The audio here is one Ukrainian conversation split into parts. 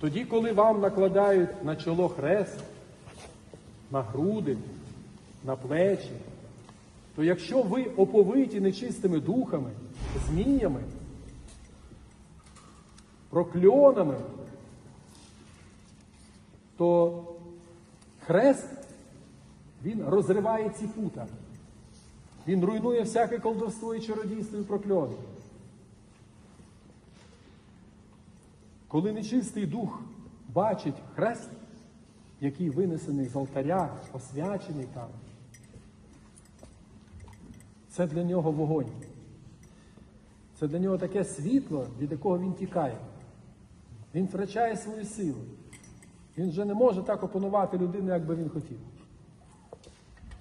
Тоді, коли вам накладають на чоло хрест, на груди, на плечі, то якщо ви оповиті нечистими духами, зміями, прокльонами, то хрест він розриває ці пута. Він руйнує всяке колдовство і чародійство і прокльон. Коли нечистий дух бачить хрест, який винесений з алтаря, освячений там, це для нього вогонь. Це для нього таке світло, від якого він тікає. Він втрачає свою силу. Він вже не може так опанувати людину, як би він хотів.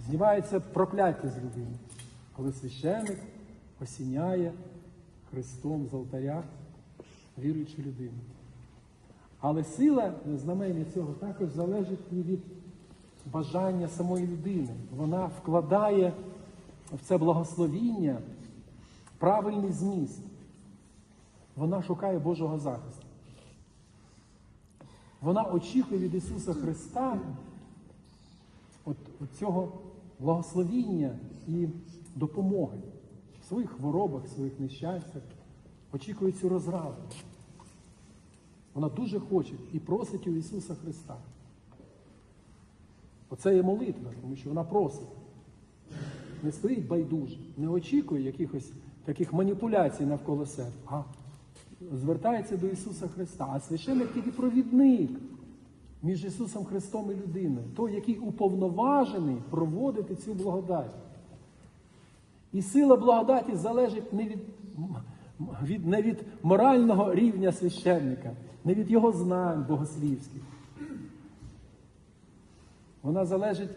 Знімається прокляття з людини, коли священик осіняє Христом з алтаря віруючу людину. Але сила знамення цього також залежить і від бажання самої людини. Вона вкладає в це благословіння правильний зміст. Вона шукає Божого захисту. Вона очікує від Ісуса Христа от, от цього благословіння і допомоги в своїх хворобах, в своїх нещастях. Очікує цю розраду. Вона дуже хоче і просить у Ісуса Христа. Оце є молитва, тому що вона просить. Не стоїть байдуже, не очікує якихось таких маніпуляцій навколо себе, а звертається до Ісуса Христа. А священник тільки провідник між Ісусом Христом і людиною, той, який уповноважений проводити цю благодать. І сила благодаті залежить не від, від, не від морального рівня священника, не від його знань богослівських. Вона залежить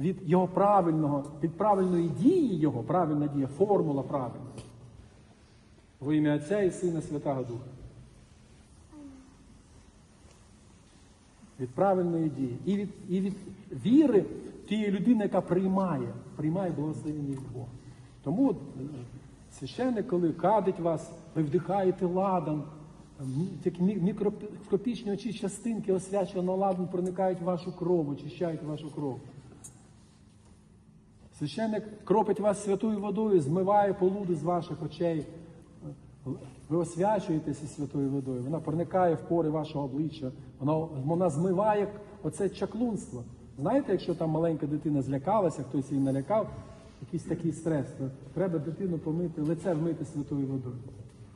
від його правильного, від правильної дії його, правильна дія, формула правильна. Во ім'я Отця і Сина Святого Духа. Від правильної дії. І від, і від віри тієї людини, яка приймає, приймає благословення від Бога. Тому священник, коли кадить вас, ви вдихаєте ладан, такі мікроскопічні очі частинки освяченого ладану проникають в вашу кров, очищають вашу кров. Священник кропить вас святою водою, змиває полуду з ваших очей. Ви освячуєтеся святою водою, вона проникає в пори вашого обличчя, вона, вона змиває оце чаклунство. Знаєте, якщо там маленька дитина злякалася, хтось її налякав, якийсь такий стрес, треба дитину помити, лице вмити святою водою.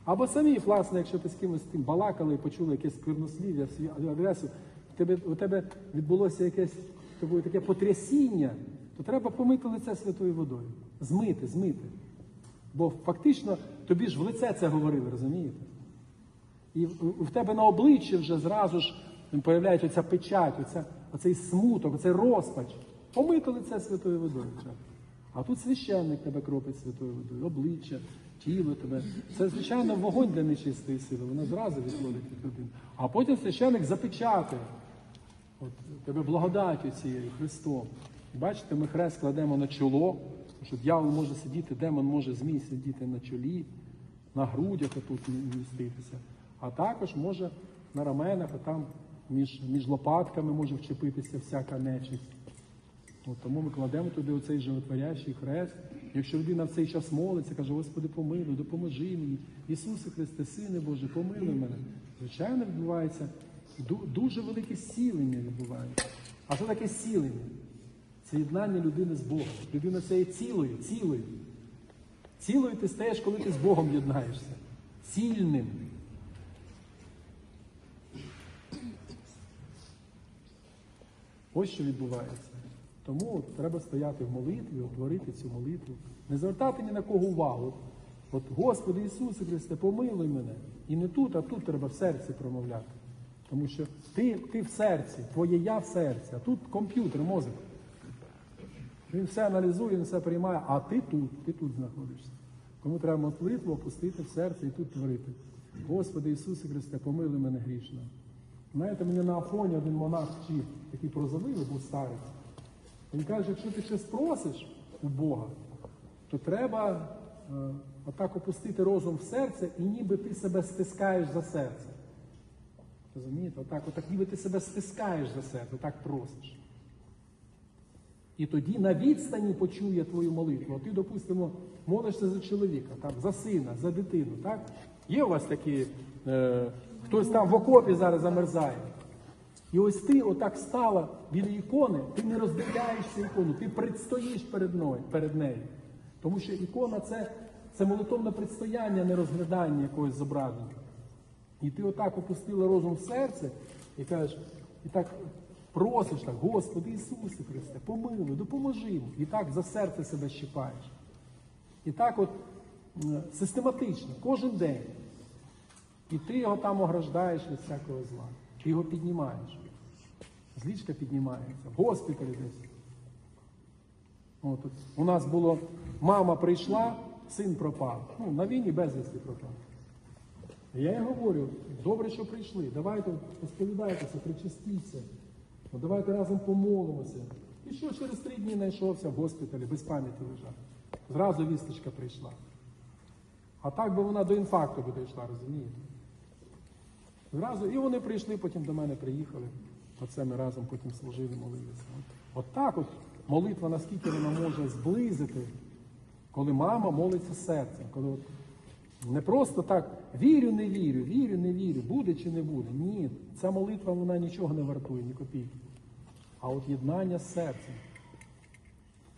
Або самі, власне, якщо ти з кимось тим балакали і почули якесь сквернослів'я, свою агресію, у тебе, у тебе відбулося якесь тобою, таке потрясіння, то треба помити лице святою водою. Змити, змити. Бо фактично тобі ж в лице це говорили, розумієте? І в, в тебе на обличчі вже зразу ж появляється оця печать, оця, оцей смуток, оцей розпач. Помити лице святою водою. А тут священник тебе кропить святою водою, обличчя, тіло тебе. Це, звичайно, вогонь для нечистої сили, воно зразу відходить від людини. А потім священник запечатає от, тебе благодаттю цією Христом. Бачите, ми хрест кладемо на чоло, що дьявол може сидіти, демон може змій сидіти на чолі, на грудях отут міститися. А також може на раменах, а там між, між лопатками може вчепитися всяка нечисть. От, тому ми кладемо туди оцей животворящий хрест. Якщо людина в цей час молиться, каже, Господи, помилуй, допоможи мені. Ісусе Христе, Сине Боже, помилуй мене. Звичайно, відбувається дуже велике зцілення відбувається. А що таке зцілення? Це єднання людини з Богом. Людина це є цілою, цілою. Цілою ти стаєш, коли ти з Богом єднаєшся. Цільним. Ось що відбувається. Тому от треба стояти в молитві, творити цю молитву, не звертати ні на кого увагу. От, Господи Ісусе Христе, помилуй мене. І не тут, а тут треба в серці промовляти. Тому що ти, ти в серці, твоє я в серці, а тут комп'ютер, мозок. Він все аналізує, він все приймає, а ти тут, ти тут знаходишся. Тому треба молитву опустити в серце і тут творити. Господи Ісусе Христе, помилуй мене грішного. Знаєте, мені на Афоні один монах вчив, такий прозовилий був старий. Він каже, якщо ти щось просиш у Бога, то треба е, отак опустити розум в серце і ніби ти себе стискаєш за серце. Розумієте? Отак, отак ніби ти себе стискаєш за себе, отак просиш. І тоді на відстані почує твою молитву. А ти, допустимо, молишся за чоловіка, там, за сина, за дитину. Так? Є у вас такі, е, хтось там в окопі зараз замерзає. І ось ти отак стала біля ікони, ти не роздивляєшся ікону, ти предстоїш перед нею. Перед нею. Тому що ікона це, це молитовне предстояння, не розглядання якогось зображення. І ти отак опустила розум в серце і кажеш, і так просиш так, Господи Ісусе Христе, помилуй, допоможи. І так за серце себе щипаєш. І так от систематично, кожен день. І ти його там ограждаєш від всякого зла. Ти його піднімаєш. З ліжка піднімається, в госпіталі десь. От. У нас було, мама прийшла, син пропав. Ну, на війні безвісти пропав. Я їй говорю, добре, що прийшли, давайте посповідайтеся, причастіться, ну, давайте разом помолимося. І що через три дні знайшовся в госпіталі, без пам'яті лежав. Зразу вісточка прийшла. А так би вона до інфаркту би дійшла, розумієте? Зразу, і вони прийшли, потім до мене приїхали. Оце ми разом потім служили, молилися. От так от молитва, наскільки вона може зблизити, коли мама молиться серцем. Коли от не просто так вірю, не вірю, вірю, не вірю, буде чи не буде. Ні, ця молитва вона нічого не вартує, ні копійки. А от єднання з серцем.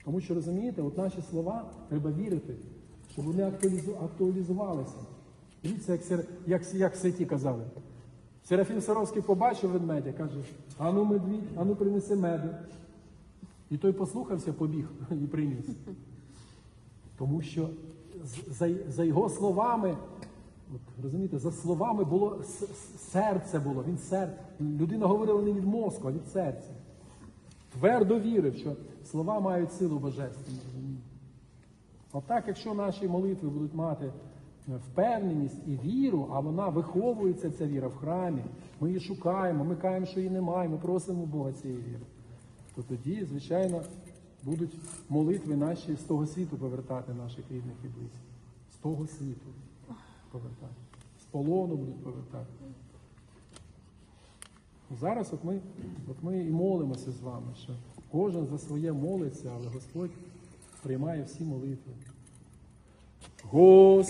Тому що розумієте, от наші слова треба вірити, щоб вони актуалізувалися. Дивіться, як, як, як святі казали. Серафім Саровський побачив ведмедя, каже, ану медвідь, ану принеси меду. І той послухався, побіг і приніс. Тому що за, за його словами, от, розумієте, за словами було серце було, він серце. Людина говорила не від мозку, а від серця. Твердо вірив, що слова мають силу божественну. Отак, якщо наші молитви будуть мати впевненість і віру, а вона виховується, ця віра в храмі, ми її шукаємо, ми кажемо, що її немає, ми просимо Бога цієї віри, то тоді, звичайно, будуть молитви наші з того світу повертати наших рідних і близьких. З того світу повертати. З полону будуть повертати. Зараз от ми, от ми і молимося з вами, що кожен за своє молиться, але Господь приймає всі молитви. Господь.